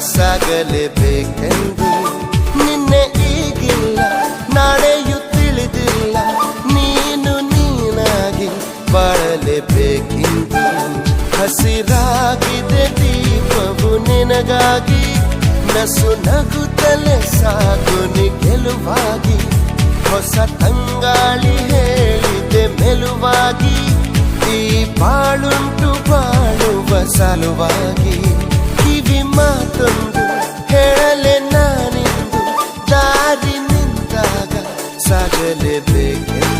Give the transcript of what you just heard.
ಸಾಗಲೇಬೇಕೆಂದು ನಿನ್ನೆ ಈಗಿಲ್ಲ, ನಾಳೆಯೂ ತಿಳಿದಿಲ್ಲ, ನೀನು ನೀನಾಗಿ ಬಾಳಲೇಬೇಕೆಂದು. ಹಸಿರಾಗಿದೆ ದೀಪವು ನಿನಗಾಗಿ, ನಸು ನಗುತ್ತಲೇ ಸಾಕು ನಿ ಗೆಲುವಾಗಿ. ಹೊಸ ತಂಗಾಳಿ ಹೇಳಿದೆ ಮೆಲುವಾಗಿ, ಈ ಬಾಳುಂಟು ಬಾಳುವ ಸಲುವಾಗಿ. I could depict